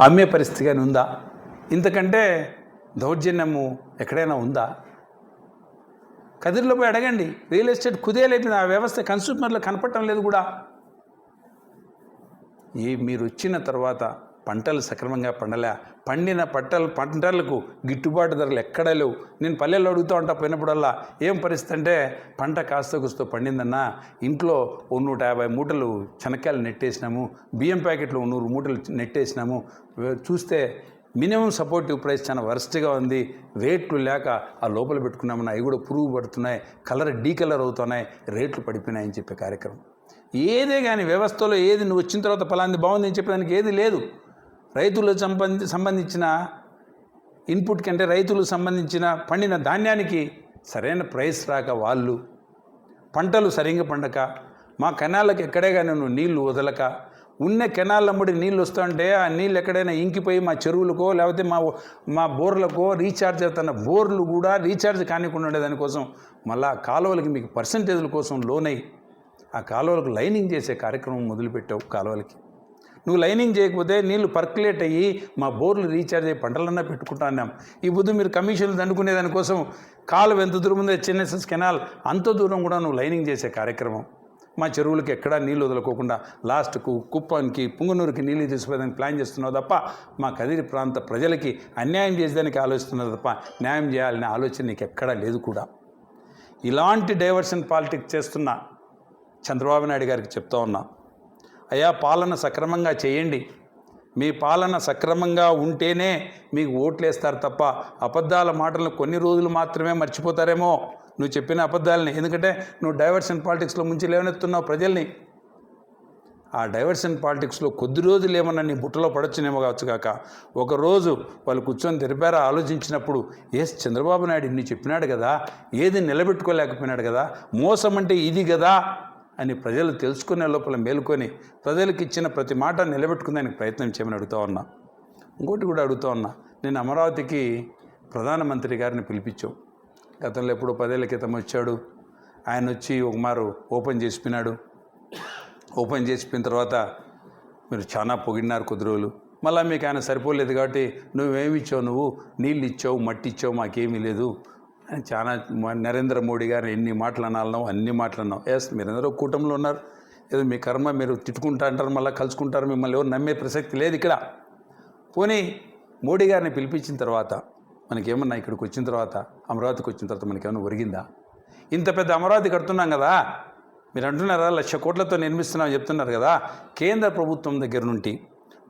అమ్మే పరిస్థితి కానీ ఉందా? ఇంతకంటే దౌర్జన్యము ఎక్కడైనా ఉందా? కదిరిలో పోయి అడగండి. రియల్ ఎస్టేట్ కుదేలేపింది ఆ వ్యవస్థ కన్సూమర్లో కనపడటం లేదు కూడా. ఈ మీరు వచ్చిన తర్వాత పంటలు సక్రమంగా పండలే. పండిన పంటలు పంటలకు గిట్టుబాటు ధరలు ఎక్కడా లేవు. నేను పల్లెల్లో అడుగుతూ ఉంటా పోయినప్పుడల్లా ఏం పరిస్థితి అంటే పంట కాస్త కూస్తో పండిందన్నా ఇంట్లో ఓ నూట యాభై మూటలు శనక్కాయలు నెట్టేసినాము బియ్యం ప్యాకెట్లు నూరు మూటలు నెట్టేసినాము. చూస్తే మినిమం సపోర్టివ్ ప్రైస్ చాలా వరస్ట్గా ఉంది. రేట్లు లేక ఆ లోపల పెట్టుకున్నామన్నా అవి కూడా పురుగు పడుతున్నాయి. కలర్ డీ కలర్ అవుతున్నాయి. రేట్లు పడిపోయినాయని చెప్పే కార్యక్రమం. ఏదే కానీ వ్యవస్థలో ఏది నువ్వు వచ్చిన తర్వాత ఫలాంది బాగుంది అని చెప్పడానికి ఏది లేదు. రైతులు సంబంధి సంబంధించిన ఇన్పుట్ కంటే రైతులకు సంబంధించిన పండిన ధాన్యానికి సరైన ప్రైస్ రాక వాళ్ళు పంటలు సరిగ్గా పండక మా కెనాళ్ళకి ఎక్కడే కానీ నువ్వు నీళ్ళు వదలక ఉన్న కెనాళ్ళమ్మడి నీళ్ళు వస్తుంటే ఆ నీళ్ళు ఎక్కడైనా ఇంకిపోయి మా చెరువులకో లేకపోతే మా మా బోర్లకో రీఛార్జ్ అవుతున్న బోర్లు కూడా రీఛార్జ్ కానికుండా ఉండే దానికోసం మళ్ళా కాలువలకి మీకు పర్సంటేజ్ల కోసం లోన్ అయ్యి ఆ కాలువలకు లైనింగ్ చేసే కార్యక్రమం మొదలుపెట్టావు కాలువలకి. నువ్వు లైనింగ్ చేయకపోతే నీళ్ళు పర్కులేట్ అయ్యి మా బోర్లు రీఛార్జ్ అయ్యి పంటలన్నా పెట్టుకుంటాన్నాం. ఈ బుద్ధి మీరు కమిషన్లు దండుకునే దానికోసం కాలువ ఎంత దూరం ఉందో చిన్నెస్ఎస్ కెనాల్ అంత దూరం కూడా నువ్వు లైనింగ్ చేసే కార్యక్రమం. మా చెరువులకి ఎక్కడా నీళ్ళు వదలకోకుండా లాస్ట్కు కుప్పానికి పుంగనూరుకి నీళ్ళు తీసిపోయేదానికి ప్లాన్ చేస్తున్నావు తప్ప మా కదిరి ప్రాంత ప్రజలకి అన్యాయం చేసేదానికి ఆలోచిస్తున్నావు తప్ప న్యాయం చేయాలనే ఆలోచన నీకు ఎక్కడా లేదు కూడా. ఇలాంటి డైవర్షన్ పాలిటిక్స్ చేస్తున్న చంద్రబాబు నాయుడు గారికి చెప్తా ఉన్నా. అయ్యా పాలన సక్రమంగా చేయండి. మీ పాలన సక్రమంగా ఉంటేనే మీకు ఓట్లు వేస్తారు తప్ప అబద్ధాల మాటలను కొన్ని రోజులు మాత్రమే మర్చిపోతారేమో. నువ్వు చెప్పిన అబద్ధాలని. ఎందుకంటే నువ్వు డైవర్షన్ పాలిటిక్స్లో ముంచి లేవనెత్తున్నావు ప్రజల్ని. ఆ డైవర్షన్ పాలిటిక్స్లో కొద్ది రోజులు ఏమన్నా నీ బుట్టలో పడొచ్చునేమో కావచ్చు కాక. ఒకరోజు వాళ్ళు కూర్చొని తెరిపారా ఆలోచించినప్పుడు ఎస్ చంద్రబాబు నాయుడు ఇన్ని చెప్పినాడు కదా? ఏది నిలబెట్టుకోలేకపోయినాడు కదా? మోసం అంటే ఇది కదా? అని ప్రజలు తెలుసుకునే లోపల మేలుకొని ప్రజలకు ఇచ్చిన ప్రతి మాట నిలబెట్టుకునేందుకు ప్రయత్నం చేయమని అడుగుతా ఉన్నా. ఇంకోటి కూడా అడుగుతా ఉన్నా. నేను అమరావతికి ప్రధానమంత్రి గారిని పిలిపించాం. గతంలో ఎప్పుడో పదేళ్ళ క్రితం వచ్చాడు. ఆయన వచ్చి ఒక మారు ఓపెన్ చేసిపోయినాడు. ఓపెన్ చేసిపోయిన తర్వాత మీరు చాలా పొగిడినారు కొద్ది రోజులు. మళ్ళీ మీకు ఆయన సరిపోలేదు కాబట్టి నువ్వేమి ఇచ్చావు నువ్వు? నీళ్ళు ఇచ్చావు మట్టి ఇచ్చావు మాకేమీ లేదు. అని చాలా మ- నరేంద్ర మోడీ గారు ఎన్ని మాటలు అనాలన్నావు అన్ని మాటలు అన్నావు. ఎస్ మీరందరూ కూటమిలో ఉన్నారు. ఏదో మీ కర్మ మీరు తిట్టుకుంటా అంటారు మళ్ళీ కలుసుకుంటారు మిమ్మల్ని ఎవరు నమ్మే ప్రసక్తి లేదు ఇక్కడ. పోనీ మోడీ గారిని పిలిపించిన తర్వాత మనకేమన్నా ఇక్కడికి వచ్చిన తర్వాత అమరావతికి వచ్చిన తర్వాత మనకేమన్నా ఒరిగిందా? ఇంత పెద్ద అమరావతి కడుతున్నాం కదా. మీరు అంటున్నారా లక్ష కోట్లతో నిర్మిస్తున్నామని చెప్తున్నారు కదా. కేంద్ర ప్రభుత్వం దగ్గర నుండి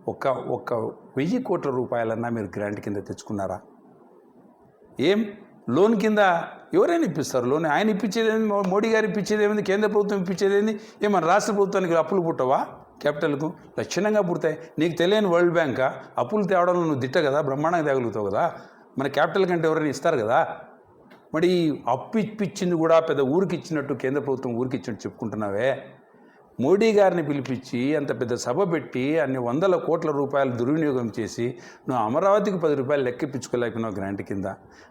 ఒక ఒక్క వెయ్యి కోట్ల రూపాయలన్నా మీరు గ్రాంట్ కింద తెచ్చుకున్నారా? ఏం? లోన్ కింద ఎవరైనా ఇప్పిస్తారు. లోన్ ఆయన ఇప్పించేది ఏంది మోడీ గారు ఇప్పించేది కేంద్ర ప్రభుత్వం ఇప్పించేది ఏంది ఏమన్నా రాష్ట్ర ప్రభుత్వానికి అప్పులు పుట్టవా? క్యాపిటల్కు లక్షణంగా పుడతాయి. నీకు తెలియని వరల్డ్ బ్యాంకా? అప్పులు తేవడంలో నువ్వు దిట్ట కదా? బ్రహ్మాండంగా తేగలుగుతావు కదా? మన క్యాపిటల్ కంటే ఎవరైనా ఇస్తారు కదా? మరి ఈ అప్పు ఇప్పించింది కూడా పెద్ద ఊరికి ఇచ్చినట్టు కేంద్ర ప్రభుత్వం ఊరికి ఇచ్చినట్టు చెప్పుకుంటున్నావే? మోడీ గారిని పిలిపించి అంత పెద్ద సభ పెట్టి అన్ని వందల కోట్ల రూపాయలు దుర్వినియోగం చేసి నువ్వు అమరావతికి పది రూపాయలు లెక్కిపించుకోలేకపోయినావు గ్రాంట్ కింద.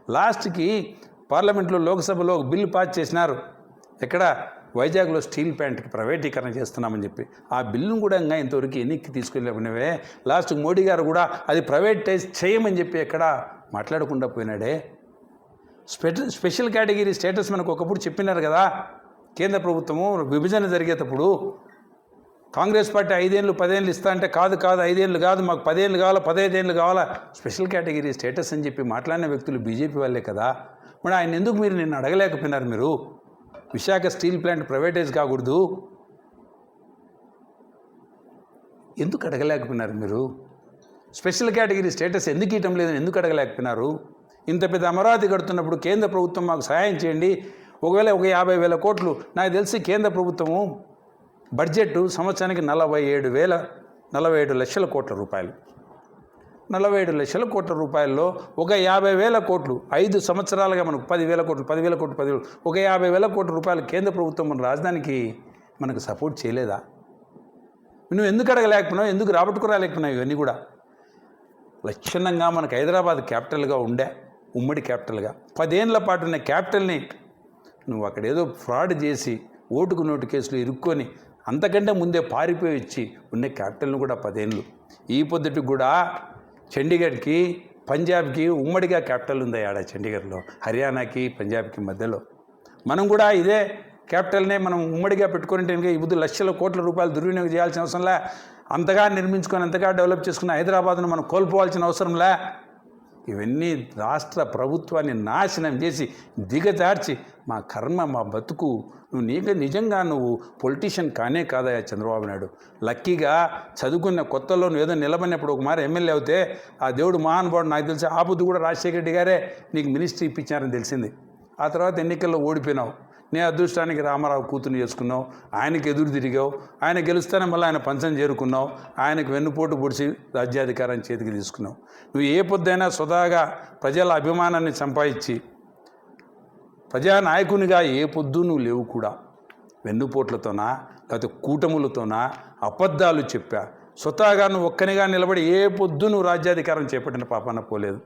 లాస్ట్కి పార్లమెంట్లో లోక్సభలో ఒక బిల్లు పాస్ చేసినారు. ఎక్కడ? వైజాగ్లో స్టీల్ ప్లాంట్కి ప్రైవేటీకరణ చేస్తున్నామని చెప్పి. ఆ బిల్లును కూడా ఇంకా ఇంతవరకు ఎన్నిక్కి తీసుకెళ్ళకపోయినవే లాస్ట్ మోడీ గారు కూడా అది ప్రైవేటైజ్ చేయమని చెప్పి ఎక్కడ మాట్లాడకుండా పోయినాడే. స్పెషల్ స్పెషల్ కేటగిరీ స్టేటస్ మనకు ఒకప్పుడు చెప్పినారు కదా. కేంద్ర ప్రభుత్వము విభజన జరిగేటప్పుడు కాంగ్రెస్ పార్టీ ఐదేళ్ళు పదేళ్ళు ఇస్తా అంటే కాదు కాదు ఐదేళ్ళు కాదు మాకు పదేళ్ళు కావాలా పదహైదేళ్ళు కావాలా? స్పెషల్ కేటగిరీ స్టేటస్ అని చెప్పి మాట్లాడిన వ్యక్తులు బీజేపీ వాళ్ళే కదా. మరి ఆయన ఎందుకు మీరు నిన్ను అడగలేకపోయినారు మీరు? విశాఖ స్టీల్ ప్లాంట్ ప్రైవేటైజ్ కాకూడదు. ఎందుకు అడగలేకపోయినారు మీరు? స్పెషల్ కేటగిరీ స్టేటస్ ఎందుకు ఇవ్వటం లేదని ఎందుకు అడగలేకపోయినారు? ఇంత పెద్ద అమరావతి కడుతున్నప్పుడు కేంద్ర ప్రభుత్వం మాకు సహాయం చేయండి ఒకవేళ ఒక యాభై వేల కోట్లు నాకు తెలిసి కేంద్ర ప్రభుత్వము బడ్జెట్ సంవత్సరానికి నలభై ఏడు వేల నలభై ఏడు లక్షల కోట్ల రూపాయలు. నలభై ఏడు లక్షల కోట్ల రూపాయల్లో ఒక యాభై వేల కోట్లు ఐదు సంవత్సరాలుగా మనకు పదివేల కోట్లు పదివేల కోట్లు పదివేలు ఒక యాభై వేల కోట్ల రూపాయలు కేంద్ర ప్రభుత్వం మన రాజధానికి మనకు సపోర్ట్ చేయలేదా? నువ్వు ఎందుకు అడగలేకపోయినావు? ఎందుకు రాబట్టుకురాలేకపోయినావు ఇవన్నీ కూడా? లక్షణంగా మనకు హైదరాబాద్ క్యాపిటల్గా ఉండే ఉమ్మడి క్యాపిటల్గా. పదేళ్ళ పాటు ఉన్న క్యాపిటల్ని నువ్వు అక్కడ ఏదో ఫ్రాడ్ చేసి ఓటుకు నోటు కేసులు ఇరుక్కొని అంతకంటే ముందే పారిపోయి వచ్చి ఉండే క్యాపిటల్ను కూడా పదేళ్ళు. ఈ పొద్దుటికి కూడా చండీగఢ్కి పంజాబ్కి ఉమ్మడిగా క్యాపిటల్ ఉంది ఆడ చండీగఢ్లో. హర్యానాకి పంజాబ్కి మధ్యలో. మనం కూడా ఇదే క్యాపిటల్నే మనం ఉమ్మడిగా పెట్టుకుంటే ఈ బుద్ధి లక్షల కోట్ల రూపాయలు దుర్వినియోగం చేయాల్సిన అవసరంలే అంతగా నిర్మించుకొని అంతగా డెవలప్ చేసుకున్న హైదరాబాద్ను మనం కోల్పోవాల్సిన అవసరంలే ఇవన్నీ రాష్ట్ర ప్రభుత్వాన్ని నాశనం చేసి దిగజార్చి మా కర్మ మా బతుకు. నువ్వు నీకు నిజంగా నువ్వు పొలిటీషియన్ కానే కాదయా చంద్రబాబు నాయుడు. లక్కీగా చదువుకున్న కొత్తలో నువ్వు ఏదో నిలబడినప్పుడు ఒక మారి ఎమ్మెల్యే అవుతే ఆ దేవుడు మహానుభావుడు నాకు తెలిసి ఆ బుద్ధి కూడా రాజశేఖర రెడ్డి గారే నీకు మినిస్ట్రీ ఇప్పించారని తెలిసింది. ఆ తర్వాత ఎన్నికల్లో ఓడిపోయినావు. నీ అదృష్టానికి రామారావు కూతురు చేసుకున్నావు ఆయనకి ఎదురు తిరిగావు ఆయన గెలుస్తానే మళ్ళీ ఆయన పంచం చేరుకున్నావు ఆయనకు వెన్నుపోటు పొడిచి రాజ్యాధికారం చేతికి తీసుకున్నావు. నువ్వు ఏ పొద్దైనా స్వదాగా ప్రజల అభిమానాన్ని సంపాదించి ప్రజానాయకునిగా ఏ పొద్దు నువ్వు లేవు కూడా. వెన్నుపోట్లతోనా లేకపోతే కూటములతోనా అబద్ధాలు చెప్పా. స్వతహాగా నువ్వు ఒక్కనిగా నిలబడి ఏ పొద్దు నువ్వు రాజ్యాధికారం చేపట్టిన పాపాన పోలేదు.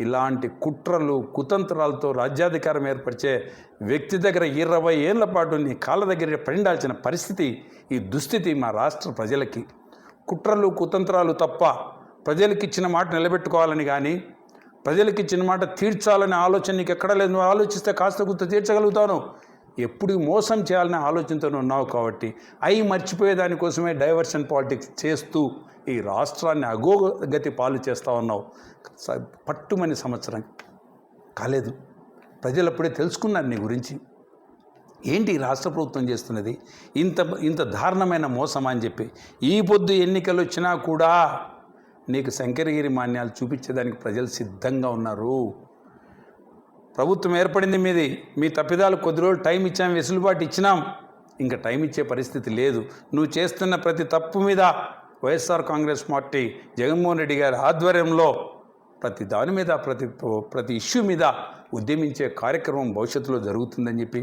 ఇలాంటి కుట్రలు కుతంత్రాలతో రాజ్యాధికారం ఏర్పరిచే వ్యక్తి దగ్గర ఇరవై ఏళ్ళ పాటు నీ కాళ్ళ దగ్గర పడిండాల్సిన పరిస్థితి ఈ దుస్థితి మా రాష్ట్ర ప్రజలకి. కుట్రలు కుతంత్రాలు తప్ప ప్రజలకి ఇచ్చిన మాట నిలబెట్టుకోవాలని కానీ ప్రజలకిచ్చిన మాట తీర్చాలనే ఆలోచన నీకు ఎక్కడ లేదు? నువ్వు ఆలోచిస్తే కాస్త గుర్తు తీర్చగలుగుతాను ఎప్పుడు మోసం చేయాలనే ఆలోచనతో ఉన్నావు కాబట్టి అవి మర్చిపోయే దానికోసమే డైవర్షన్ పాలిటిక్స్ చేస్తూ ఈ రాష్ట్రాన్ని అగోగతి పాలు చేస్తూ ఉన్నావు. స- పట్టుమని సంవత్సరం కాలేదు. ప్రజలు అప్పుడే తెలుసుకున్నారు నీ గురించి. ఏంటి ఈ రాష్ట్ర ప్రభుత్వం చేస్తున్నది? ఇంత ఇంత దారుణమైన మోసం అని చెప్పి ఈ పొద్దు ఎన్నికలు వచ్చినా కూడా నీకు శంకరగిరి మాన్యాలు చూపించేదానికి ప్రజలు సిద్ధంగా ఉన్నారు. ప్రభుత్వం ఏర్పడింది మీది. మీ తప్పిదాలు కొద్ది రోజులు టైం ఇచ్చాం వెసులుబాటు ఇచ్చినాం. ఇంకా టైం ఇచ్చే పరిస్థితి లేదు. నువ్వు చేస్తున్న ప్రతి తప్పు మీద YSR Congress party Jaganmohan Reddy గారి ఆధ్వర్యంలో ప్రతి దాని మీద ప్రతి ప్రతి ఇష్యూ మీద ఉద్యమించే కార్యక్రమం భవిష్యత్తులో జరుగుతుందని చెప్పి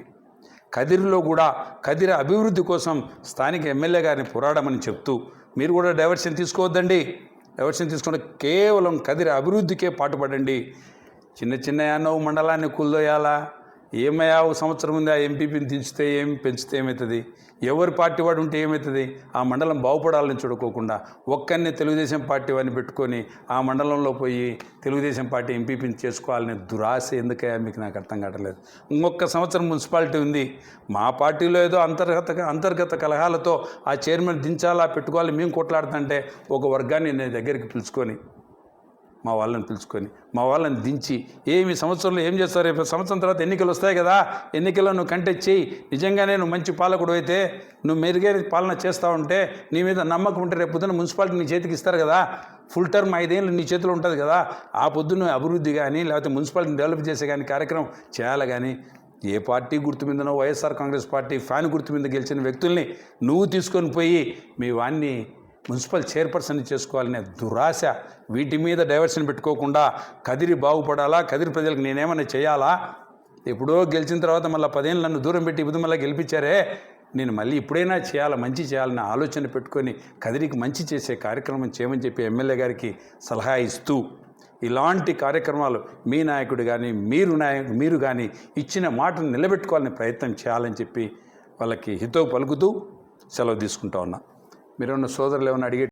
కదిరిలో కూడా కదిరి అభివృద్ధి కోసం స్థానిక ఎమ్మెల్యే గారిని పోరాడమని చెప్తూ మీరు కూడా డైవర్షన్ తీసుకోవద్దండి. డైవర్షన్ తీసుకుంటే కేవలం కదిరి అభివృద్ధికే పాటుపడండి. చిన్న చిన్న యానవ మండలాన్ని కూల్దోయాలా? ఏమయ్యా ఒక సంవత్సరం ఉంది ఆ ఎంపీపీని దించితే ఏం పెంచితే ఏమవుతుంది ఎవరి పార్టీ వాడు ఉంటే ఏమవుతుంది ఆ మండలం బాగుపడాలని చూడుకోకుండా ఒక్కరిని తెలుగుదేశం పార్టీ వాడిని పెట్టుకొని ఆ మండలంలో పోయి తెలుగుదేశం పార్టీ ఎంపీపీని చేసుకోవాలనే దురాశ ఎందుకయ్యా మీకు నాకు అర్థం కావట్లేదు? ఇంకొక సంవత్సరం మున్సిపాలిటీ ఉంది. మా పార్టీలో ఏదో అంతర్గత అంతర్గత కలహాలతో ఆ చైర్మన్ దించాలా పెట్టుకోవాలి మేము కొట్లాడుతుంటే ఒక వర్గాన్ని నేను దగ్గరికి పిలుచుకొని మా వాళ్ళని పిలుచుకొని మా వాళ్ళని దించి ఏమి సంవత్సరంలో ఏం చేస్తారు రేపు? సంవత్సరం తర్వాత ఎన్నికలు వస్తాయి కదా ఎన్నికల్లో నువ్వు కంటెక్ట్ చేయి. నిజంగానే నువ్వు మంచి పాలకుడు అయితే నువ్వు మెరుగైన పాలన చేస్తూ ఉంటే నీ మీద నమ్మకం ఉంటే రేపు పొద్దున్న మున్సిపాలిటీ నీ చేతికి ఇస్తారు కదా ఫుల్ టర్మ్ ఐదేళ్ళు నీ చేతిలో ఉంటుంది కదా ఆ పొద్దున్న అభివృద్ధి కానీ లేకపోతే మున్సిపాలిటీని డెవలప్ చేసే కానీ కార్యక్రమం చేయాలి కానీ ఏ పార్టీ గుర్తు మీదనో వైఎస్ఆర్ కాంగ్రెస్ పార్టీ ఫ్యాన్ గుర్తు మీద గెలిచిన వ్యక్తుల్ని నువ్వు తీసుకొని పోయి మీ వాణ్ణి మున్సిపల్ చైర్పర్సన్ చేసుకోవాలనే దురాశ వీటి మీద డైవర్షన్ పెట్టుకోకుండా కదిరి బాగుపడాలా కదిరి ప్రజలకు నేనేమైనా చేయాలా? ఎప్పుడో గెలిచిన తర్వాత మళ్ళీ పదేళ్ళు నన్ను దూరం పెట్టి ఇప్పుడు మళ్ళీ గెలిపించారే? నేను మళ్ళీ ఇప్పుడైనా చేయాలా మంచి చేయాలనే ఆలోచన పెట్టుకొని కదిరికి మంచి చేసే కార్యక్రమం చేయమని చెప్పి ఎమ్మెల్యే గారికి సలహా ఇస్తూ ఇలాంటి కార్యక్రమాలు మీ నాయకుడు కానీ మీరు నాయకుడు మీరు కానీ ఇచ్చిన మాటను నిలబెట్టుకోవాలని ప్రయత్నం చేయాలని చెప్పి వాళ్ళకి హితో పలుకుతూ సెలవు తీసుకుంటా ఉన్నా. మీరేమన్నా సోదరులు ఏమైనా అడిగే